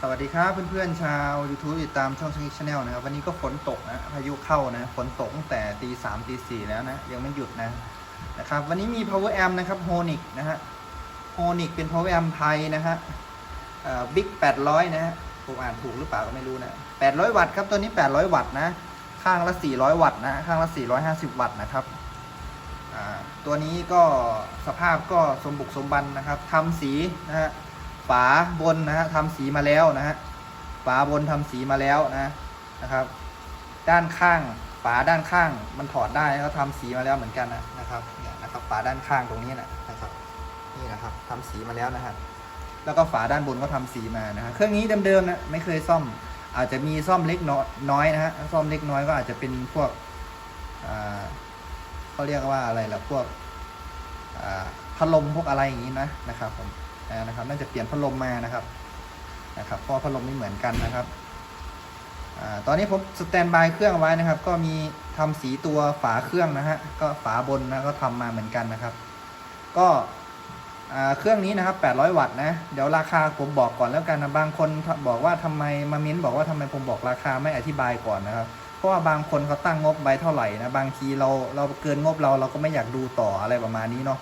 สวัสดีครับเพื่อนๆชาว YouTube ติดตามช่องชงชาแนลนะครับ วันนี้ก็ฝนตกนะพายุเข้านะฝนตกตั้งแต่ตีสามตีสี่แล้วนะ ยังไม่หยุดนะนะครับ วันนี้มี power amp นะครับ Honic นะฮะ Honic เป็น power amp ไทยนะฮะบิ๊ก800นะฮะผมอ่านถูกหรือเปล่าก็ไม่รู้นะ800วัตต์ครับตัวนี้800วัตต์นะข้างละ400วัตต์นะข้างละ450วัตต์นะครับอ่าตัวนี้ก็สภาพก็สมบุกสมบันนะครับทำสีนะฮะ ฝาบนนะฮะทำสีมาแล้วนะฮะฝาบนทำสีมาแล้วนะนะครับ ด้านข้างฝาด้านข้างมันถอดได้เขาทำสีมาแล้วเหมือนกันนะนะครับเนี่ยนะครับฝาด้านข้างตรงนี้นะนะครับนี่นะครับทำสีมาแล้วนะฮะแล้วก็ฝาด้านบนก็ทำสีมานะฮะเครื่องนี้เดิมๆนะไม่เคยซ่อม อาจจะมีซ่อมเล็กน้อยนะฮะซ่อมเล็กน้อยก็อาจจะเป็นพวกอ่าเขาเรียกว่าอะไรล่ะพวกอ่าพัดลมพวกอะไรอย่างนี้นะนะครับผม นะครับ น่าจะเปลี่ยนพัดลมมานะครับนะครับเพราะพัดลมไม่เหมือนกันนะครับอตอนนี้ผมสแตนบายเครื่องไว้นะครับ ก็มีทำสีตัวฝาเครื่องนะฮะก็ฝาบนนะก็ทำมาเหมือนกันนะครับ ก็เครื่องนี้นะครับ 800 วัตต์นะ เดี๋ยวราคาผมบอกก่อนแล้วกันนะ บางคนบอกว่าทำไมมามิ้นบอกว่าทำไมผมบอกราคาไม่อธิบายก่อนนะครับ เพราะว่าบางคนเขาตั้งงบไว้เท่าไหร่นะ บางทีเราเราเกินงบเราเราก็ไม่อยากดูต่ออะไรประมาณนี้เนาะ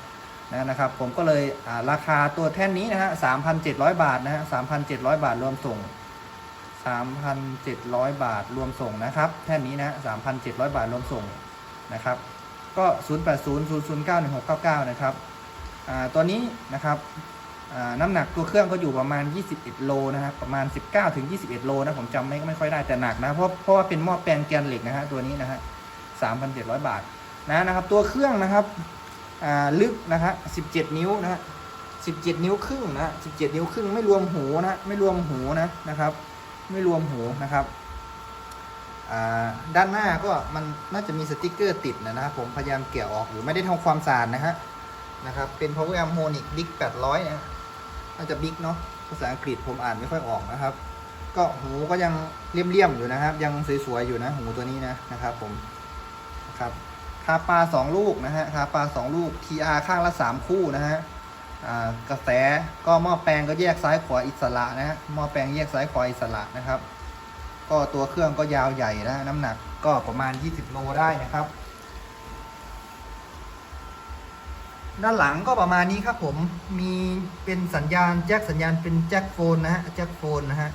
นะนะครับ ผมก็เลยราคาตัวแท่นนี้นะฮะ3,700บาทนะฮะ3,700บาทรวมส่ง3,700บาทรวมส่งนะครับ แท่นนี้นะ3,700บาทรวมส่งนะครับ ก็0800091699นะครับตัวนี้นะครับน้ำหนักตัวเครื่องก็อยู่ประมาณ 21 โลนะครับประมาณ 19ถึง21 โลนะผมจำไม่ไม่ค่อยได้แต่หนักนะเพราะเพราะว่าเป็นหม้อแปลงแกนเหล็กนะฮะตัวนี้นะฮะ3,700 บาทนะนะครับ ตัวเครื่องนะครับ ลึกนะฮะ17นิ้วนะฮะ17นิ้วครึ่งนะฮะ17นิ้วครึ่งไม่รวมหูนะไม่รวมหูนะนะครับ ไม่รวมหูนะครับอ่าด้านหน้าก็มันน่าจะมีสติกเกอร์ติดนะนะครับผมพยายามเกี่ยวออกอยู่ไม่ได้ทำความสะอาดนะฮะนะครับเป็น power a m h o n i c Big 800นะน่าจะ Big เนาะภาษาอังกฤษผมอ่านไม่ค่อยออกนะครับ ก็หูก็ยังเลี่ยมๆอยู่นะครับ ยังสวยๆอยู่นะหูตัวนี้นะนะครับผมนะครับ คาปลาสองลูกนะฮะคาปลาสองลูก TR ข้างละสามคู่นะฮะกระแสก็หม้อแปลงก็แยกซ้ายขวาอิสระนะฮะหม้อแปลงแยกซ้ายขวาอิสระนะครับ ก็ตัวเครื่องก็ยาวใหญ่นะน้ำหนักก็ประมาณ 20 โลได้นะครับ ด้านหลังก็ประมาณนี้ครับผมมีเป็นสัญญาณแจ็คสัญญาณเป็นแจ็คโฟนนะฮะแจ็คโฟนนะฮะ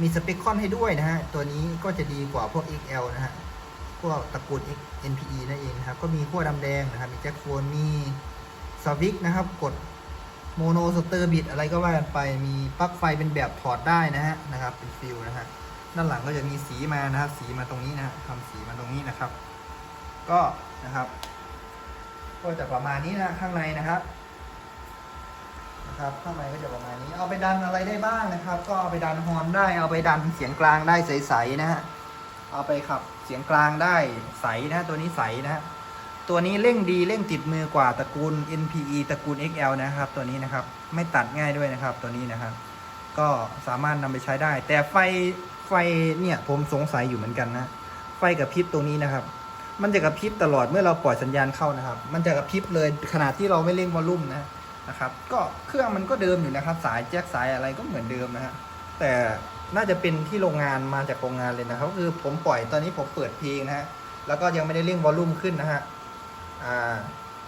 มีสเปคคอนให้ด้วยนะฮะตัวนี้ก็จะดีกว่าพวก XL นะฮะ วกตระกูล NPE นั่นเองนะครับ ก็มีขั้วดำแดงนะครับ มีแจ็คโฟนมีสวิกนะครับกดโมโนสเตอร์บิดอะไรก็ว่ากันไป มีปลั๊กไฟเป็นแบบถอดได้นะฮะนะครับ เป็นฟิลนะฮะด้านหลังก็จะมีสีมานะครับ สีมาตรงนี้นะฮะทำสีมาตรงนี้นะครับ ก็นะครับ ก็จะประมาณนี้นะข้างในนะครับนะครับข้างในก็จะประมาณนี้ เอาไปดันอะไรได้บ้างนะครับ ก็เอาไปดันฮอนได้ เอาไปดันเสียงกลางได้ใสๆนะฮะ เอาไปขับเสียงกลางได้ใสนะตัวนี้ใสนะฮะตัวนี้เร่งดีเร่งติดมือกว่าตระกูล NPE ตระกูล XL นะครับ ตัวนี้นะครับไม่ตัดง่ายด้วยนะครับ ตัวนี้นะครับ ก็สามารถนำไปใช้ได้ แต่ไฟไฟเนี่ยผมสงสัยอยู่เหมือนกันนะไฟกับพริบตรงนี้นะครับ มันจะกระพริบตลอดเมื่อเราปล่อยสัญญาณเข้านะครับ มันจะกระพริบเลยขนาดที่เราไม่เร่งวอลลุ่มนะนะครับ ก็เครื่องมันก็เดิมอยู่นะครับ สายแจ็คสายอะไรก็เหมือนเดิมนะฮะแต่ น่าจะเป็นที่โรงงานมาจากโรงงานเลยนะครับคือผมปล่อยตอนนี้ผมเปิดเพลงนะฮะแล้วก็ยังไม่ได้เร่งวอลลุ่มขึ้นนะฮะอ่า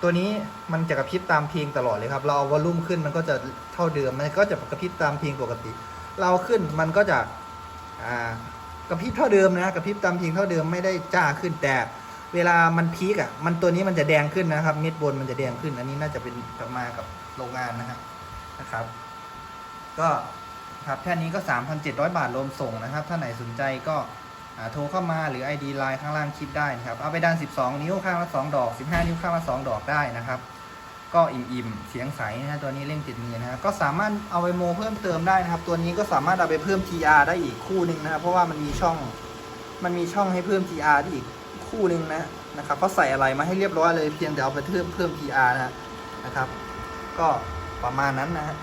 ตัวนี้มันจะกระพริบตามเพลงตลอดเลยครับ เราเอาวอลลุ่มขึ้นมันก็จะเท่าเดิม มันก็จะกระพริบตามเพลงปกติ เราขึ้นมันก็จะอ่ากระพริบเท่าเดิมนะกระพริบตามเพลงเท่าเดิมไม่ได้จ้าขึ้นแต่เวลามันพีกอะ มันตัวนี้มันจะแดงขึ้นนะครับ เม็ดบนมันจะแดงขึ้น อันนี้น่าจะเป็นมากับโรงงานนะฮะนะครับ ก็ ครับแท่นี้ก็ 3,700 บาทรวมส่งนะครับ ถ้าไหนสนใจก็โทรเข้ามาหรือ ID ไลน์ข้างล่างคลิปได้นะครับ เอาไปดัน12 นิ้วข้างละ2ดอก 15 นิ้วข้างละ2ดอกได้นะครับ ก็อิ่มๆ เสียงใสนะฮะตัวนี้เร่งติดมือนะฮะก็สามารถเอาไปโมเพิ่มเติมได้นะครับ ตัวนี้ก็สามารถเอาไปเพิ่ม TR ได้อีกคู่หนึ่งนะครับ เพราะว่ามันมีช่อง มันมีช่องให้เพิ่ม TR ได้อีกคู่หนึ่งนะนะครับเขาใส่อะไรมาให้เรียบร้อยเลยเพียงแต่เอาไปเพิ่มเพิ่ม TR นะนะครับ ก็ประมาณนั้นนะฮะ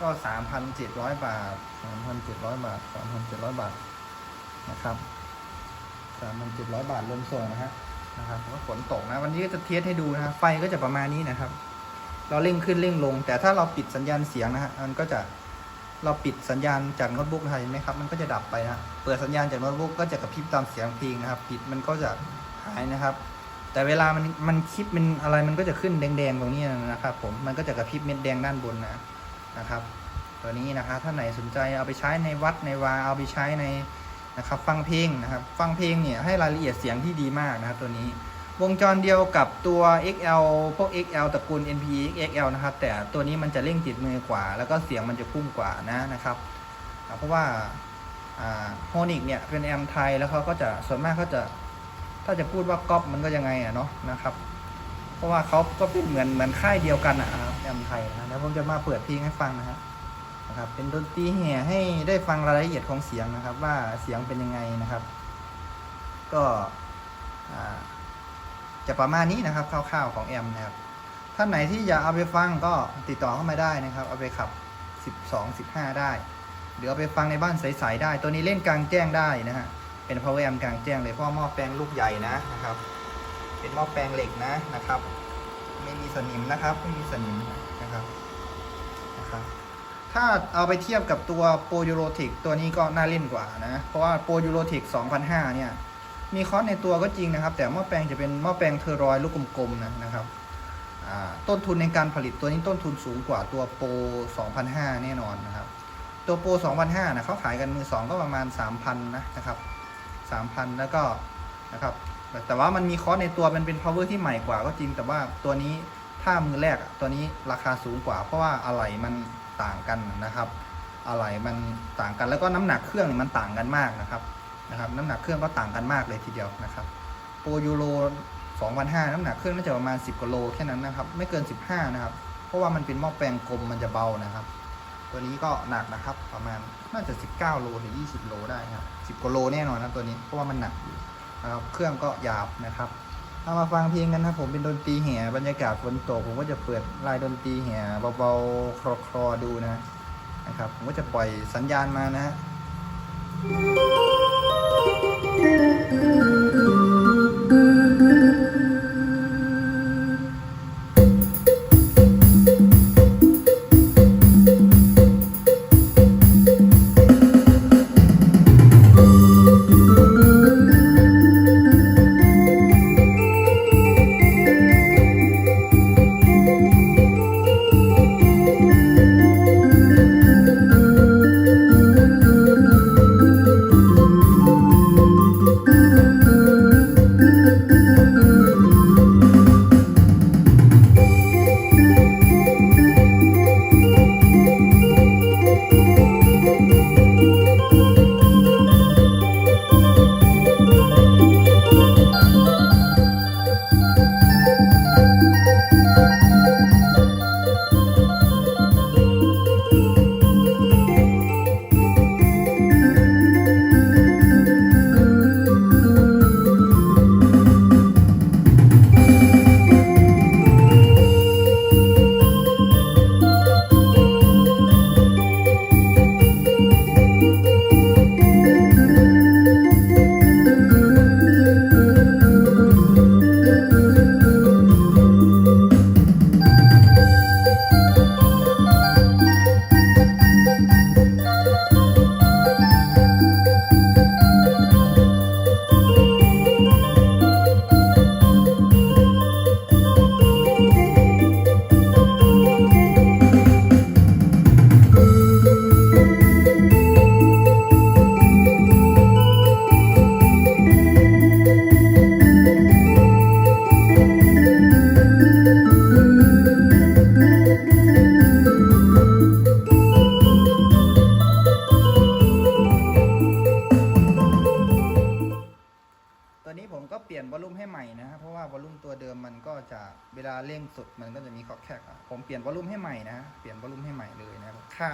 ก็สามพันเจ็ดร้อยบาทสามพันเจ็ดร้อยบาทสามพันเจ็ดร้อยบาทนะครับสามพันเจ็ดร้อยบาทรวมส่งนะฮะนะครับก็ฝนตกนะ วันนี้ก็จะเทสให้ดูนะฮะไฟก็จะประมาณนี้นะครับ เราเร่งขึ้นเร่งลง แต่ถ้าเราปิดสัญญาณเสียงนะฮะมันก็จะเราปิดสัญญาณจากโน้ตบุ๊กนะครับเห็นไหมครับมันก็จะดับไปนะเปิดสัญญาณจากโน้ตบุ๊กก็จะกระพริบตามเสียงเพลงนะครับ ปิดมันก็จะหายนะครับ แต่เวลามันมันคลิปมันอะไรมันก็จะขึ้นแดงๆตรงนี้นะครับ ผมมันก็จะกระพริบเม็ดแดงด้านบนนะ นะครับ ตัวนี้นะครับถ้าไหนสนใจเอาไปใช้ในวัดในวาเอาไปใช้ในนะครับ ฟังเพลงนะครับ ฟังเพลงเนี่ยให้รายละเอียดเสียงที่ดีมากนะครับตัวนี้วงจรเดียวกับตัว XL พวก XL ตระกูล NP XL นะครับ แต่ตัวนี้มันจะเร่งติดมือกว่า แล้วก็เสียงมันจะพุ่งกว่านะนะครับเพราะว่าโฮนิกเนี่ยเป็นแอมไทยแล้วเขาก็จะส่วนมากเขาจะ ถ้าจะพูดว่าก๊อปมันก็ยังไงอะเนาะนะครับ เพราะว่าเขาก็เป็นเหมือนเหมือนค่ายเดียวกันนะครับแอมไทยนะแล้วผมจะมาเปิดเพลงให้ฟังนะครับนะครับ เป็นดนตรีแห่ให้ได้ฟังรายละเอียดของเสียงนะครับ ว่าเสียงเป็นยังไงนะครับ ก็จะประมาณนี้นะครับคร่าวๆของแอมนะครับท่านไหนที่อยากเอาไปฟังก็ติดต่อเข้ามาได้นะครับ เอาไปขับ 12 15 ได้ หรือเอาไปฟังในบ้านใสๆได้ ตัวนี้เล่นกลางแจ้งได้นะฮะเป็น power amp กลางแจ้งเลยเพราะว่าหม้อแปลงลูกใหญ่นะนะครับ เป็นหม้อแปลงเหล็กนะนะครับ ไม่มีสนิมนะครับ ไม่มีสนิมนะครับนะครับ ถ้าเอาไปเทียบกับตัว Pro Eurotic ตัวนี้ก็น่าเล่นกว่านะ เพราะว่า Pro Eurotic 2005 เนี่ย มีคอสในตัวก็จริงนะครับ แต่หม้อแปลงจะเป็นหม้อแปลงเทอรอยลูกกลมๆนะนะครับต้นทุนในการผลิตตัวนี้ต้นทุนสูงกว่าตัวโปร2005 แน่นอนนะครับ ตัวโปร2005นะเขาขายกันมือสองก็ประมาณ 3,000 นะนะครับ 3,000 แล้วก็นะครับ แต่ว่ามันมีคอสในตัวมันเป็น power ที่ใหม่กว่าก็จริง แต่ว่าตัวนี้ถ้ามือแรกตัวนี้ราคาสูงกว่า เพราะว่าอะไหล่มันต่างกันนะครับ อะไหล่มันต่างกันแล้วก็น้ำหนักเครื่องมันต่างกันมากนะครับนะครับ น้ำหนักเครื่องก็ต่างกันมากเลยทีเดียวนะครับโปรยูโร2005น้ำหนักเครื่องน่าจะประมาณ 10กิโลแค่นั้นนะครับ ไม่เกิน 15 นะครับ เพราะว่ามันเป็นหม้อแปลงกลมมันจะเบานะครับ ตัวนี้ก็หนักนะครับ ประมาณน่าจะ 19 โลถึง20 โลได้ครับ 10กิโลแน่นอนนะตัวนี้เพราะว่ามันหนักอยู่ นะครับเครื่องก็หยาบนะครับเอามาฟังเพลงกันนะผมเป็นดนตรีแห่บรรยากาศฝนตกผมก็จะเปิดลายดนตรีแห่เบาๆคลอๆดูนะนะครับ ผมก็จะปล่อยสัญญาณมานะฮะ ตัวเดิมมันก็จะเวลาเร่งสุดมันก็จะมีคอกแคกผมเปลี่ยนวอลลุ่มให้ใหม่นะเปลี่ยนวอลลุ่มให้ใหม่เลยนะครับค่า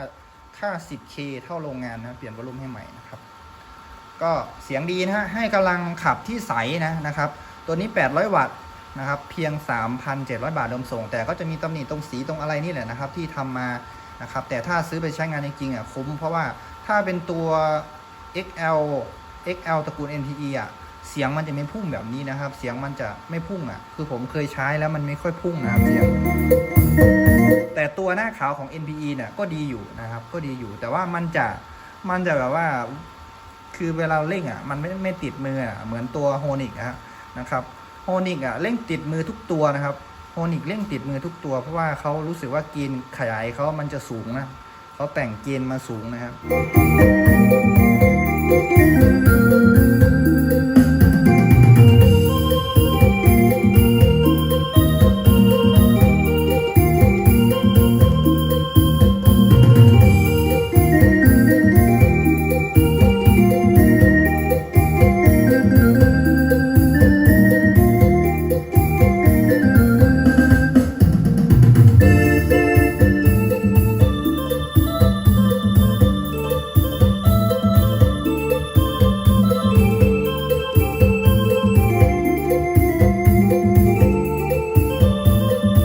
ค่า 10k เท่าโรงงานนะเปลี่ยนวอลลุ่มให้ใหม่นะครับ ก็เสียงดีนะฮะให้กำลังขับที่ใสนะนะครับ ตัวนี้ 800 วัตต์นะครับ เพียง 3,700 บาทรวมส่ง แต่ก็จะมีตำหนิตรงสีตรงอะไรนี่แหละนะครับ ที่ทำมานะครับ แต่ถ้าซื้อไปใช้งานจริงๆอะคุ้มเพราะว่าถ้าเป็นตัว XL XL ตระกูล NTE อะ เสียงมันจะไม่พุ่งแบบนี้นะครับ เสียงมันจะไม่พุ่งอะ คือผมเคยใช้แล้วมันไม่ค่อยพุ่งนะครับเสียง แต่ตัวหน้าขาวของ NPE เนี่ยก็ดีอยู่นะครับ ก็ดีอยู่ แต่ว่ามันจะมันจะแบบว่า คือเวลาเร่งอะ มันไม่ไม่ติดมืออะเหมือนตัวโฮนิกอะนะครับโฮนิกอะเร่งติดมือทุกตัวนะครับโฮนิกเร่งติดมือทุกตัว เพราะว่าเขารู้สึกว่ากินขยายเขามันจะสูงนะเขาแต่งเกณฑ์มาสูงนะครับ